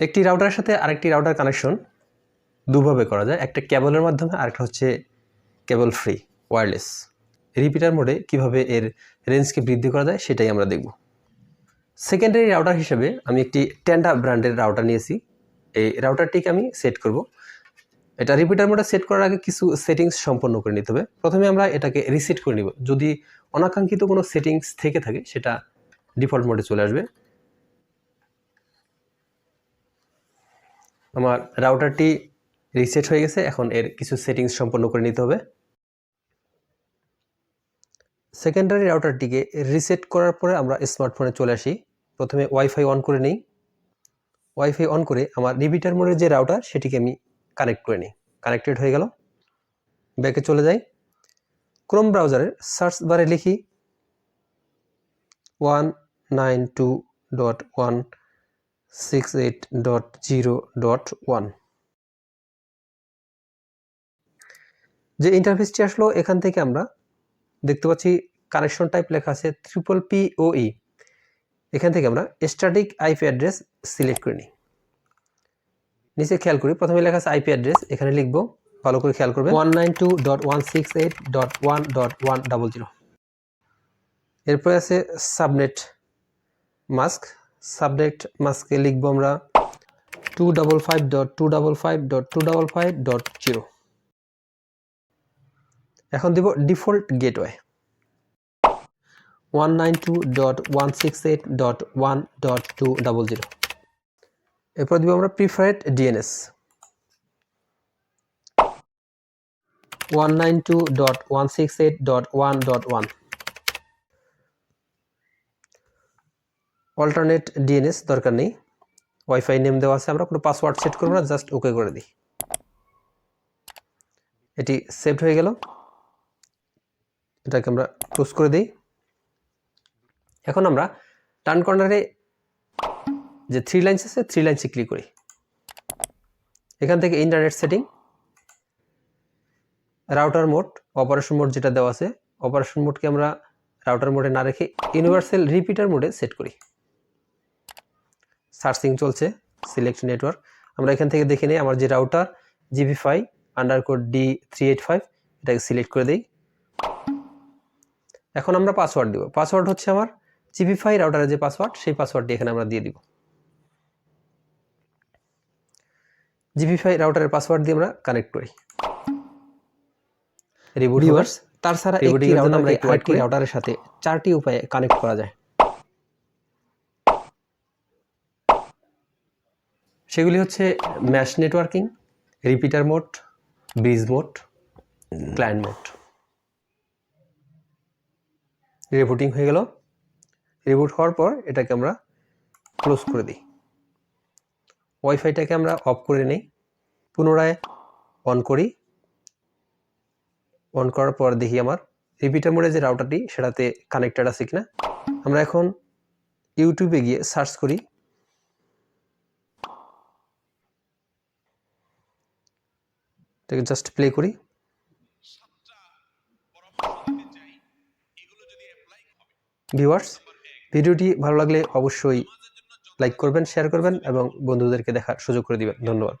একটি রাউটারের সাথে আরেকটি রাউটার কানেকশন দুভাবে করা যায়। একটা কেবলের মাধ্যমে, আরেকটা হচ্ছে কেবল ফ্রি ওয়্যারলেস রিপিটার মোডে কীভাবে এর রেঞ্জকে বৃদ্ধি করা যায়, সেটাই আমরা দেখব। সেকেন্ডারি রাউটার হিসেবে আমি একটি টেন্ডা ব্র্যান্ডের রাউটার নিয়েছি। এই রাউটারটিকে আমি সেট করব। এটা রিপিটার মোডে সেট করার আগে কিছু সেটিংস সম্পন্ন করে নিতে হবে। প্রথমে আমরা এটাকে রিসেট করে নিব। যদি অনাকাঙ্ক্ষিত কোনো সেটিংস থেকে থাকে, সেটা ডিফল্ট মোডে চলে আসবে। আমার রাউটারটি রিসেট হয়ে গেছে, এখন এর কিছু সেটিংস সম্পন্ন করে নিতে হবে। সেকেন্ডারি রাউটারটিকে রিসেট করার পরে আমরা স্মার্টফোনে চলে আসি। প্রথমে ওয়াইফাই অন করে নিই। ওয়াইফাই অন করে আমার রিপিটার মোডের যে রাউটার সেটিকে আমি কানেক্ট করে নিই। কানেক্টেড হয়ে গেল। ব্যাকে চলে যাই। ক্রোম ব্রাউজারের সার্চ বারে লিখি। One nine two dot one six eight dot zero dot one যে ইন্টারফেসটি আসলো, এখান থেকে আমরা দেখতে পাচ্ছি কানেকশন টাইপ লেখা আছে ট্রিপল পি ও ই এখান থেকে আমরা স্ট্যাটিক আইপি অ্যাড্রেস সিলেক্ট করে নিই। নিচে খেয়াল করি, প্রথমে লেখা আছে আইপি অ্যাড্রেস এখানে লিখব, ভালো করে খেয়াল করবেন। One nine two dot one six eight dot one dot one double zero এরপরে আছে সাবনেট মাস্ক সাবনেট মাস্কে লিখব আমরা two double five dot two double five dot two double five dot zero এখন দিব default gateway. One nine two dot one six eight dot one dot two double zero এরপর দিব আমরা preferred DNS one nine two dot one six eight dot one dot one alternate DNS দরকার নেই। Wifi name দেওয়া আছে আমরা, কোনো password set করব না জাস্ট ওকে করে দিই। এটি সেভ হয়ে গেল। এটাকে আমরা ক্লোজ করে দিই। এখন আমরা টার্ন কর্নারে যে থ্রি লাইন্স আছে থ্রি লাইন্সে ক্লিক করি। এখান থেকে internet setting router mode operation mode যেটা দেওয়া আছে অপারেশন মোডকে আমরা রাউটার মোডে না রেখে ইউনিভার্সাল রিপিটার মোডে সেট করি। সার্চিং চলছে সিলেক্ট নেটওয়ার্ক আমরা এখান থেকে দেখে নিই আমার যে router GB phi under code D three eight five এটাকে সিলেক্ট করে দিই। এখন আমরা পাসওয়ার্ড দিব। পাসওয়ার্ড হচ্ছে আমার জিবি ফাই রাউটারের যে পাসওয়ার্ড সেই পাসওয়ার্ডটি এখানে আমরা দিয়ে দিব। জিবি ফাই রাউটারের পাসওয়ার্ড দিয়ে আমরা কানেক্ট করি। রিবুট তাছাড়া একটি রাউটার আমরা আরেকটি রাউটারের সাথে চারটি উপায়ে কানেক্ট করা যায়। সেগুলি হচ্ছে mesh networking repeater mode bridge mode client mode rebooting হয়ে গেল। রিবুট হওয়ার পর এটাকে আমরা ক্লোজ করে দিই। ওয়াইফাইটাকে আমরা অফ করে নেই। পুনরায় অন করি। অন করার পর দেখি আমার রিপিটার মোডে যে রাউটারটি সেটাতে কানেক্টেড আছে কিনা। আমরা এখন ইউটিউবে গিয়ে সার্চ করি। এটাকে জাস্ট প্লে করি। ভিউয়ার্স ভিডিওটি ভালো লাগলে অবশ্যই লাইক করবেন শেয়ার করবেন এবং বন্ধুদেরকে দেখার সুযোগ করে দিবেন। ধন্যবাদ।